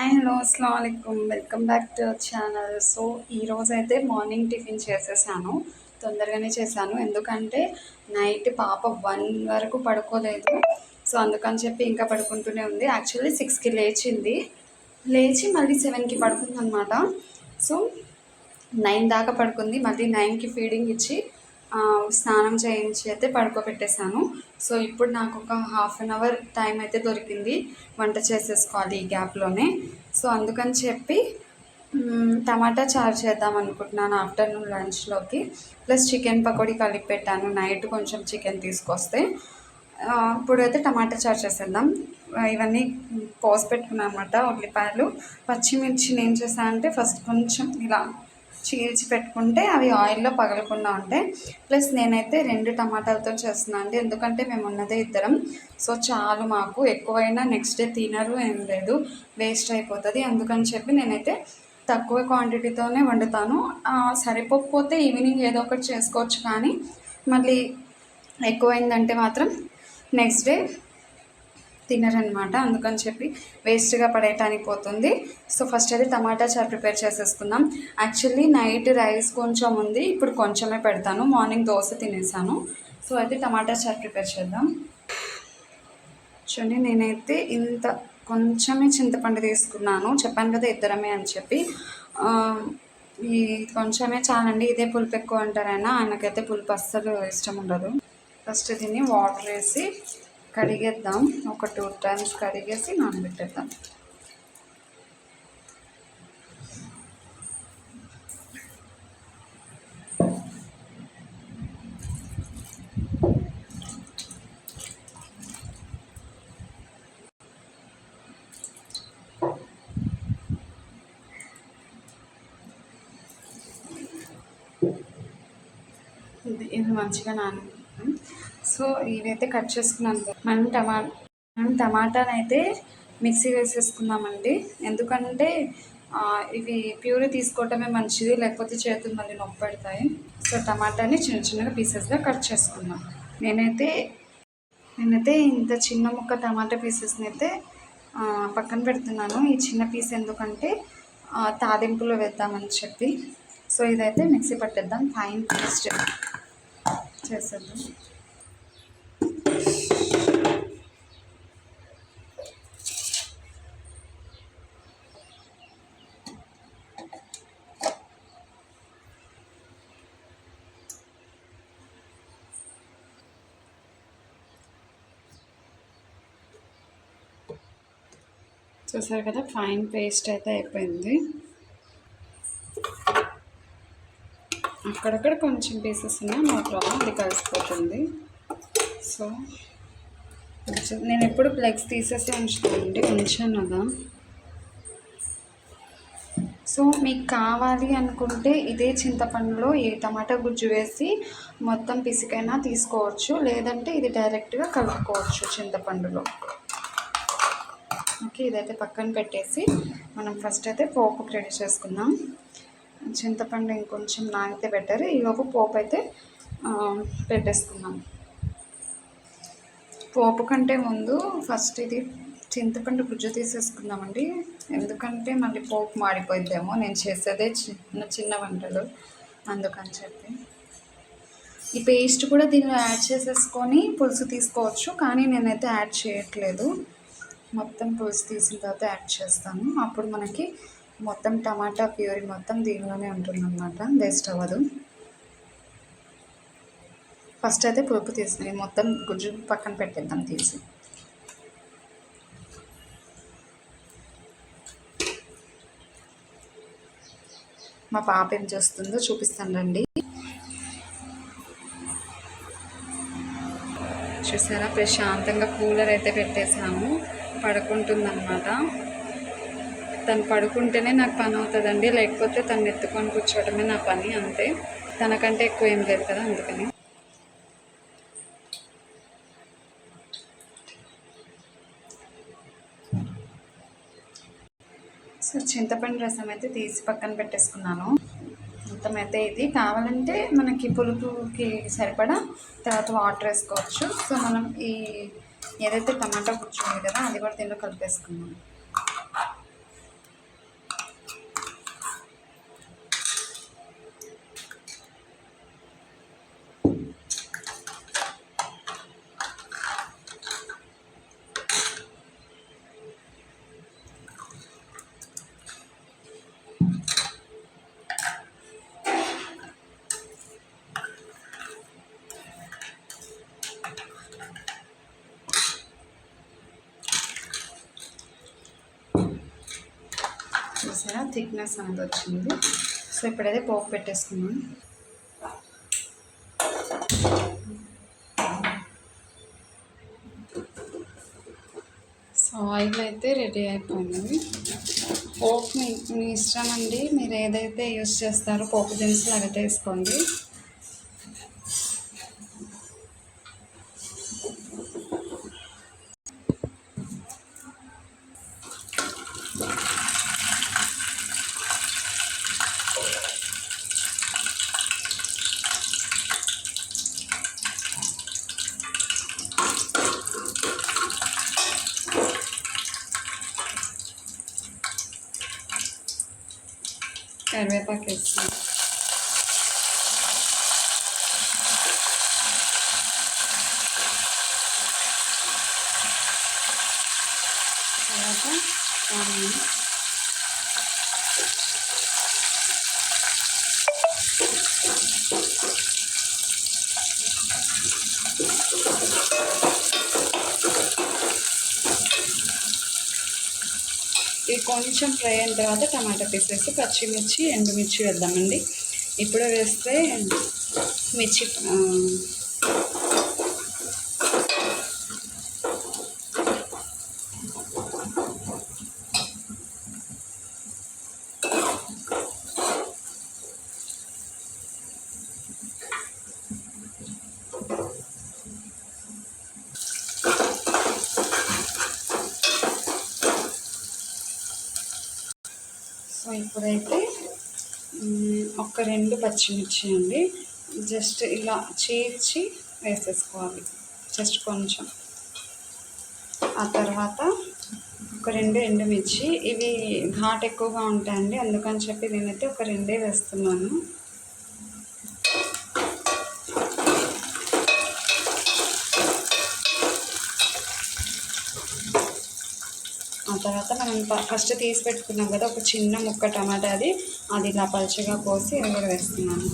Hello అస్సలం welcome back to channel so ఈరోజు అయితే మార్నింగ్ టిఫిన్ చేసేసాను. తొందరగానే చేశాను. ఎందుకంటే నైట్ పాప వన్ వరకు పడుకోలేదు. సో అందుకని చెప్పి ఇంకా పడుకుంటూనే ఉంది. యాక్చువల్లీ సిక్స్కి లేచింది. లేచి మళ్ళీ సెవెన్కి పడుకుంది అనమాట సో నైన్ దాకా పడుకుంది. మళ్ళీ నైన్కి ఫీడింగ్ ఇచ్చి స్నానం చేయించి అయితే పడుకోబెట్టేశాను. సో ఇప్పుడు నాకు ఒక హాఫ్ అన్ అవర్ టైం అయితే దొరికింది వంట చేసేసుకోవాలి ఈ గ్యాప్లోనే. సో అందుకని చెప్పి టమాటా చారు చేద్దాం అనుకుంటున్నాను ఆఫ్టర్నూన్ లంచ్లోకి. ప్లస్ చికెన్ పకోడీ కలిపి పెట్టాను. నైట్ కొంచెం చికెన్ తీసుకొస్తే ఇప్పుడైతే టమాటా చారు చేసేద్దాం. ఇవన్నీ పోసి పెట్టుకున్నాను అనమాట ఉల్లిపాయలు. పచ్చిమిర్చిని ఏం చేశానంటే ఫస్ట్ కొంచెం ఇలా చీల్చి పెట్టుకుంటే అవి ఆయిల్లో పగలకుండా ఉంటాయి ప్లస్ నేనైతే రెండు టమాటాలతో చేస్తున్నాను అండి. ఎందుకంటే మేము ఉన్నదే ఇద్దరం. సో చాలు మాకు. ఎక్కువైనా నెక్స్ట్ డే తినరు ఏం లేదు. వేస్ట్ అయిపోతుంది. అందుకని చెప్పి నేనైతే తక్కువ క్వాంటిటీతోనే వండుతాను. సరిపోకపోతే ఈవినింగ్ ఏదో ఒకటి చేసుకోవచ్చు కానీ మళ్ళీ ఎక్కువైందంటే మాత్రం నెక్స్ట్ డే తినరనమాట. అందుకని చెప్పి వేస్ట్గా పడేయటానికి పోతుంది. సో ఫస్ట్ అయితే టమాటా చారు ప్రిపేర్ చేసేసుకుందాం. యాక్చువల్లీ నైట్ రైస్ కొంచెం ఉంది. ఇప్పుడు కొంచెమే పెడతాను. మార్నింగ్ దోశ తినేసాను. సో అయితే టమాటా చారు ప్రిపేర్ చేద్దాం. చూడండి నేనైతే ఇంత కొంచెమే చింతపండు తీసుకున్నాను. చెప్పాను కదా ఇద్దరమే అని చెప్పి. ఈ కొంచెమే చాలండి. ఇదే పులుపు ఎక్కువ అంటారైనా. ఆయనకైతే పులుపు అస్సలు ఇష్టం ఉండదు. ఫస్ట్ దీన్ని వాటర్ వేసి కడిగేద్దాం. ఒక టూ టైమ్స్ కడిగేసి నానబెట్టేద్దాం. ఇది ఇది మంచిగా నాన సో ఇవైతే కట్ చేసుకున్నాను మనం టమా మనం టమాటానైతే మిక్సీ వేసేసుకుందామండి. ఎందుకంటే ఇవి ప్యూరీ తీసుకోవటమే మంచిది లేకపోతే చేతులు మళ్ళీ నొప్పి పెడతాయి. సో టమాటాని చిన్న చిన్నగా పీసెస్గా కట్ చేసుకున్నాం నేనైతే నేనైతే ఇంత చిన్న ముక్క టమాటా పీసెస్ని అయితే పక్కన పెడుతున్నాను. ఈ చిన్న పీస్ ఎందుకంటే తాదింపులో వేద్దామని చెప్పి. సో ఇదైతే మిక్సీ పట్టేద్దాం. ఫైన్ పేస్ట్ చేసేద్దాం. చూసారు కదా ఫైన్ పేస్ట్ అయితే అయిపోయింది. అక్కడక్కడ కొంచెం పీసెస్ ఉన్నాయి మా ప్రాబ్లం అది కలిసిపోతుంది. సో నేను ఎప్పుడు ప్లెగ్స్ తీసేసి ఉంచుతానండి ఉంచాను కదా సో మీకు కావాలి అనుకుంటే ఇదే చింతపండులో ఏ టమాటా గుజ్జు వేసి మొత్తం పిసికైనా తీసుకోవచ్చు లేదంటే ఇది డైరెక్ట్గా కలుపుకోవచ్చు చింతపండులో. ఓకే ఇదైతే పక్కన పెట్టేసి మనం ఫస్ట్ అయితే పోపు రెడీ చేసుకుందాం. చింతపండు ఇంకొంచెం నాగితే బెటర్ ఈలోపు పోపు అయితే పెట్టేసుకున్నాం పెట్టేసుకుందాం. పోపు కంటే ముందు ఫస్ట్ ఇది చింతపండు గుజ్జు తీసేసుకుందామండి. ఎందుకంటే మళ్ళీ పోపు మాడిపోయిద్దేమో నేను చేసేదే చిన్న చిన్న వంటలు అందుకని చెప్పి. ఈ పేస్ట్ కూడా దీనిలో యాడ్ చేసేసుకొని పులుసు తీసుకోవచ్చు కానీ నేనైతే యాడ్ చేయట్లేదు. మొత్తం పులుసు తీసిన తర్వాత యాడ్ చేస్తాను. అప్పుడు మనకి మొత్తం టమాటా ప్యూరీ మొత్తం దీనిలోనే ఉంటుందన్నమాట. వేస్ట్ అవ్వదు. ఫస్ట్ అయితే పులుపు తీసుకుని మొత్తం గుజ్జు పక్కన పెట్టేద్దాం తీసి. మా పాప ఏం చేస్తుందో చూపిస్తాను రండి. చూసారా? ప్రశాంతంగా కూలర్ అయితే పెట్టేసాము పడుకుంటుందన్నమాట. తను పడుకుంటేనే నాకు పని అవుతుందండి లేకపోతే తను ఎత్తుకొని కూర్చోవడమే నా పని అంతే. తనకంటే ఎక్కువ ఏం లేదు కదా అందుకని. సో చింతపండు రసం అయితే తీసి పక్కన పెట్టేసుకున్నాను. మొత్తం అయితే ఇది. కావాలంటే మనకి పులుపుకి సరిపడా తర్వాత వాటర్ వేసుకోవచ్చు. సో మనం ఈ ఏదైతే టమాటా కూర్చుంది కదా అది కూడా దీనిలో కలిపేసుకున్నాను చూసారా థిక్నెస్ అనేది వచ్చింది. సో ఇప్పుడైతే పోపు పెట్టేసుకున్నాను సో ఆయిల్ అయితే రెడీ అయిపోయింది. పోపు మీ మీ ఇష్టం అండి. మీరు ఏదైతే యూస్ చేస్తారో పోపు దినుసులు అవి వేసుకోండి కరివేపాకు వేస్తాం తర్వాత ఆనియన్ ఇది కొంచెం ఫ్రై అయిన తర్వాత టమాటా పీసెస్ పచ్చిమిర్చి ఎండుమిర్చి వేద్దామండి. ఇప్పుడు వేస్తే మిర్చి ఇప్పుడైతే ఒక రెండు పచ్చిమిర్చి అండి జస్ట్ ఇలా చేర్చి వేసేసుకోవాలి. జస్ట్ కొంచెం. ఆ తర్వాత ఒక రెండు ఎండుమిర్చి. ఇవి ఘాట్ ఎక్కువగా ఉంటాయండి. అందుకని చెప్పి నేనైతే ఒక రెండే వేస్తున్నాను. తర్వాత మనం ప- ఫస్ట్ తీసి పెట్టుకున్నాం కదా ఒక చిన్న ముక్క టమాటా అది అది ఇలా పలుచగా కోసి అది వేస్తున్నాను.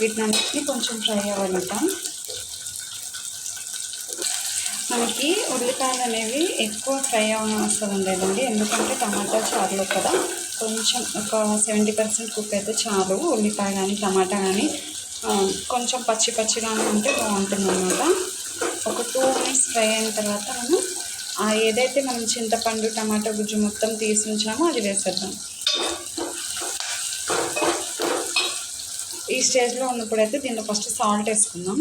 వీటినన్నిటిని కొంచెం ఫ్రై అవ్వనిద్దాం. మనకి ఉల్లిపాయలు అనేవి ఎక్కువ ఫ్రై అవ్వడం అవసరం లేదండి ఎందుకంటే టమాటా చారులో కదా. కొంచెం ఒక సెవెంటీ పర్సెంట్ కుక్ అయితే చాలు ఉల్లిపాయ కానీ టమాటా కానీ కొంచెం పచ్చి పచ్చిగానే ఉంటే బాగుంటుంది అనమాట ఒక టూ మినిట్స్ ఫ్రై అయిన తర్వాత మనం ఆ ఏదైతే మనం చింతపండు టమాటా గుజ్జు మొత్తం తీసి ఉంచామో అది వేసేద్దాం. ఈ స్టేజ్లో ఉన్నప్పుడైతే దీనిలో ఫస్ట్ సాల్ట్ వేసుకుందాం.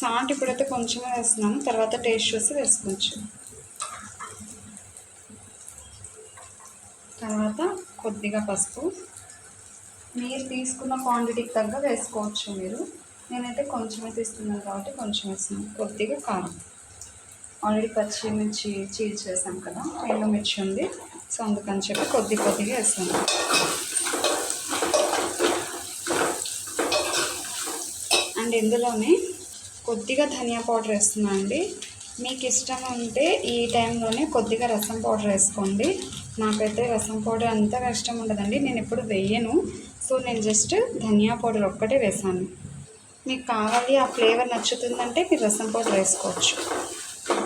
సాల్ట్ ఇప్పుడైతే కొంచెమే వేస్తున్నాము తర్వాత టేస్ట్ చూసి వేసుకోవచ్చు. తర్వాత కొద్దిగా పసుపు. మీరు తీసుకున్న క్వాంటిటీకి తగ్గ వేసుకోవచ్చు మీరు. నేనైతే కొంచెమే తీసుకున్నాను కాబట్టి కొంచెం వేస్తున్నాను. కొద్దిగా కారం. ఆల్రెడీ పచ్చిమిర్చి చీజ్ చేసాం కదా ఎండుమిర్చి ఉంది. సో అందుకని చెప్పి కొద్ది కొద్దిగా వేసాను అండ్ ఇందులోనే కొద్దిగా ధనియా పౌడర్ వేస్తున్నాను అండి. మీకు ఇష్టం ఉంటే ఈ టైంలోనే కొద్దిగా రసం పౌడర్ వేసుకోండి. నాకైతే రసం పౌడర్ అంతగా ఇష్టం ఉండదండి. నేను ఎప్పుడు వేయను. సో నేను జస్ట్ ధనియా పౌడర్ ఒక్కటే వేసాను మీకు కావాలి ఆ ఫ్లేవర్ నచ్చుతుందంటే మీరు రసం పౌడర్ వేసుకోవచ్చు.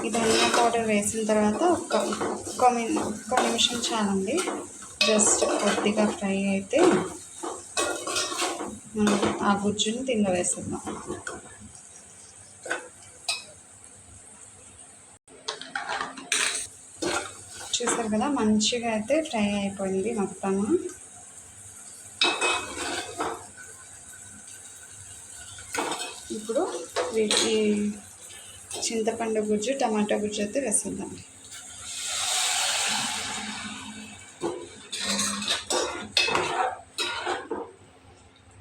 ఈ ధనియా పౌడర్ వేసిన తర్వాత ఒక్క ఒక్క మి- ఒక్క నిమిషం చాలండి. జస్ట్ కొద్దిగా ఫ్రై అయితే ఆ గుజ్జుని తిన్న వేసేద్దాం. చూసారు కదా మంచిగా అయితే ఫ్రై అయిపోయింది మొత్తము. ఇప్పుడు వీటి చింతపండు గుజ్జు టమాటా గుజ్జు అయితే వేసేద్దాం.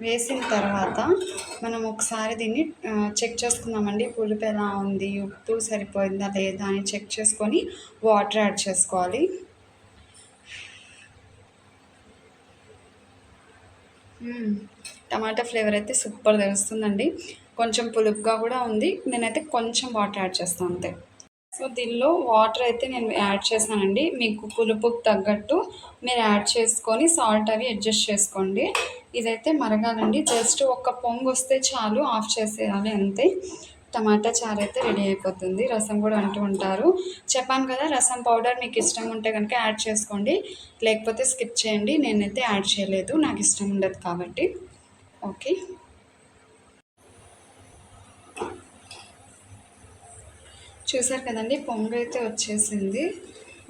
వేసిన తర్వాత మనం ఒకసారి దీన్ని చెక్ చేసుకుందామండి. పులుపు ఎలా ఉంది ఉప్పు సరిపోయిందా లేదా అని చెక్ చేసుకొని వాటర్ యాడ్ చేసుకోవాలి. టమాటా ఫ్లేవర్ అయితే సూపర్ తెలుస్తుందండి. కొంచెం పులుపుగా కూడా ఉంది. నేనైతే కొంచెం వాటర్ యాడ్ చేస్తాను అంతే. సో దీనిలో వాటర్ అయితే నేను యాడ్ చేశానండి మీకు పులుపుకు తగ్గట్టు మీరు యాడ్ చేసుకొని సాల్ట్ అవి అడ్జస్ట్ చేసుకోండి. ఇదైతే మరగాలండి. జస్ట్ ఒక పొంగు వస్తే చాలు ఆఫ్ చేసేయాలి అంతే. టమాటా చారు అయితే రెడీ అయిపోతుంది. రసం కూడా అంటూ ఉంటారు. చెప్పాను కదా రసం పౌడర్ మీకు ఇష్టం ఉంటే కనుక యాడ్ చేసుకోండి. లేకపోతే స్కిప్ చేయండి. నేనైతే యాడ్ చేయలేదు. నాకు ఇష్టం ఉండదు కాబట్టి. ఓకే. చూసారు కదండి పొంగు అయితే వచ్చేసింది.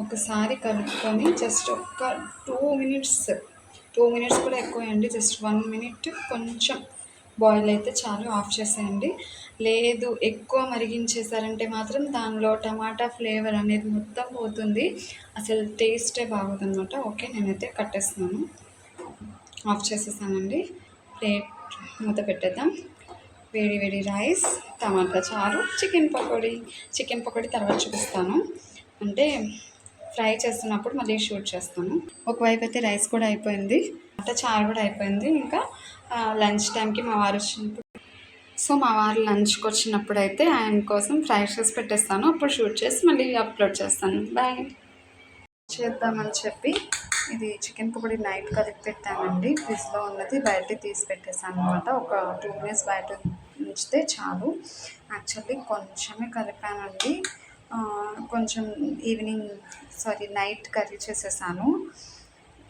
ఒకసారి కలుపుకొని జస్ట్ ఒక టూ మినిట్స్ టూ మినిట్స్ కూడా ఎక్కువ అండి జస్ట్ వన్ మినిట్ కొంచెం బాయిల్ అయితే చాలు ఆఫ్ చేసేయండి. లేదు ఎక్కువ మరిగించేసారంటే మాత్రం దానిలో టమాటా ఫ్లేవర్ అనేది మొత్తం పోతుంది. అసలు టేస్టే బాగోదన్నమాట. ఓకే నేనైతే కట్టేస్తున్నాను. ఆఫ్ చేసేసానండి. ప్లేట్ మూత పెట్టేద్దాం. వేడి వేడి రైస్ టమాటా చారు చికెన్ పకోడీ. చికెన్ పకోడీ తర్వాత చూపిస్తాను. అంటే ఫ్రై చేస్తున్నప్పుడు మళ్ళీ షూట్ చేస్తాను. ఒకవైపు అయితే రైస్ కూడా అయిపోయింది. అంటే చారు కూడా అయిపోయింది. ఇంకా లంచ్ టైంకి మా వారు వచ్చినప్పుడు సో మా వారు లంచ్కి వచ్చినప్పుడు అయితే ఆయన కోసం ఫ్రై చేసి పెట్టేస్తాను. అప్పుడు షూట్ చేసి మళ్ళీ అప్లోడ్ చేస్తాను. బాయ్. చేద్దామని చెప్పి ఇది చికెన్ పకోడీ నైట్ కలిపి పెట్టానండి ఫ్రిడ్జ్లో ఉన్నది బయట తీసి పెట్టేసాను అనమాట ఒక టూ మినిట్స్ బయట ఉంచితే చాలు. యాక్చువల్లీ కొంచెమే కలిపానండి. కొంచెం ఈవినింగ్ సారీ నైట్ కర్రీ చేసేసాను.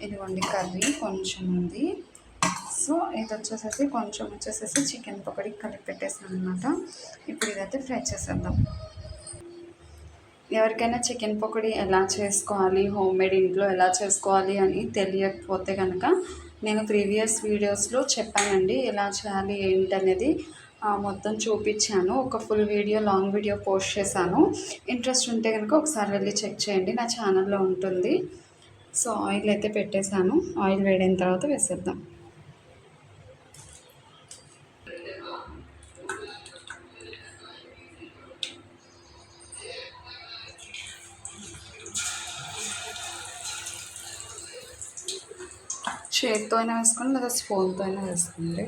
ఇదిగోండి కర్రీ కొంచెం ఉంది. సో ఇది వచ్చేసేసి కొంచెం వచ్చేసేసి చికెన్ పకోడీ కలిపి పెట్టేసాను అనమాట ఇప్పుడు ఇదైతే ఫ్రై చేసేద్దాం. ఎవరికైనా చికెన్ పకోడీ ఎలా చేసుకోవాలి హోమ్ మేడ్ ఇంట్లో ఎలా చేసుకోవాలి అని తెలియకపోతే కనుక నేను ప్రీవియస్ వీడియోస్లో చెప్పానండి ఎలా చేయాలి ఏంటనేది అనేది మొత్తం చూపించాను. ఒక full video long video post చేశాను. ఇంట్రెస్ట్ ఉంటే కనుక ఒకసారి వెళ్ళి చెక్ చేయండి నా ఛానల్లో ఉంటుంది. సో ఆయిల్ అయితే పెట్టేశాను. ఆయిల్ వేడైన తర్వాత వేసేద్దాం. చేతితో అయినా వేసుకోండి లేదా స్పూన్తో అయినా వేసుకోండి.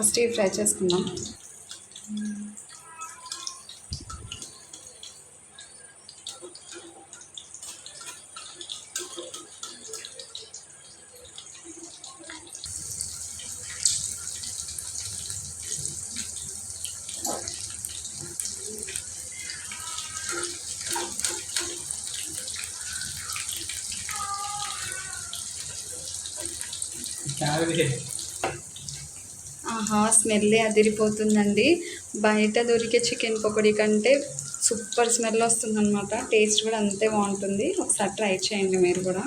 ఫస్ట్ ఇవి ఫ్రై చేసుకుందాం. ఆహా స్మెల్లే అదిరిపోతుందండి. బయట దొరికే చికెన్ పకోడీ కంటే సూపర్ స్మెల్ వస్తుందన్నమాట. టేస్ట్ కూడా అంతే బాగుంటుంది. ఒకసారి ట్రై చేయండి మీరు కూడా.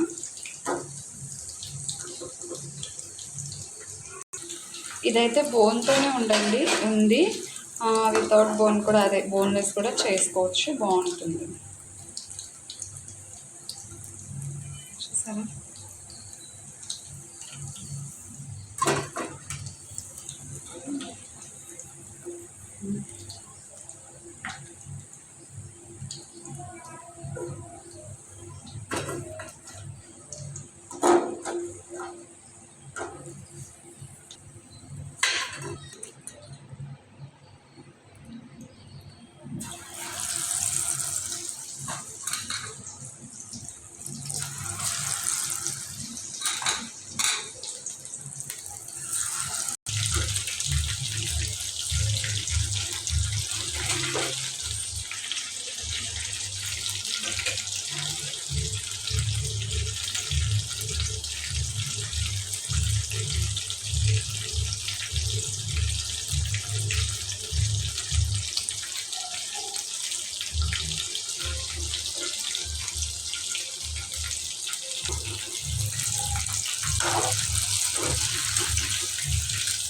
ఇదైతే బోన్తోనే ఉండండి ఉంది. వితౌట్ బోన్ కూడా అదే బోన్లెస్ కూడా చేసుకోవచ్చు. బాగుంటుంది. フフフ。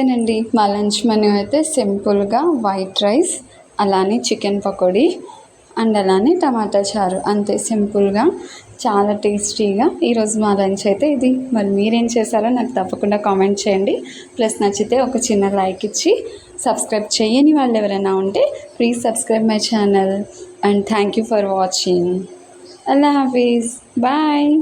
అంతేనండి. మా లంచ్ మెనూ అయితే సింపుల్గా వైట్ రైస్ అలానే చికెన్ పకోడీ అండ్ అలానే టమాటా చారు. అంతే సింపుల్గా చాలా టేస్టీగా ఈరోజు మా లంచ్ అయితే ఇది. మరి మీరేం చేశారో నాకు తప్పకుండా కామెంట్ చేయండి. ప్లస్ నచ్చితే ఒక చిన్న లైక్ ఇచ్చి సబ్స్క్రైబ్ చేయని వాళ్ళు ఎవరైనా ఉంటే please subscribe my channel. And thank you for watching. అల్లా హాఫీజ్. బాయ్.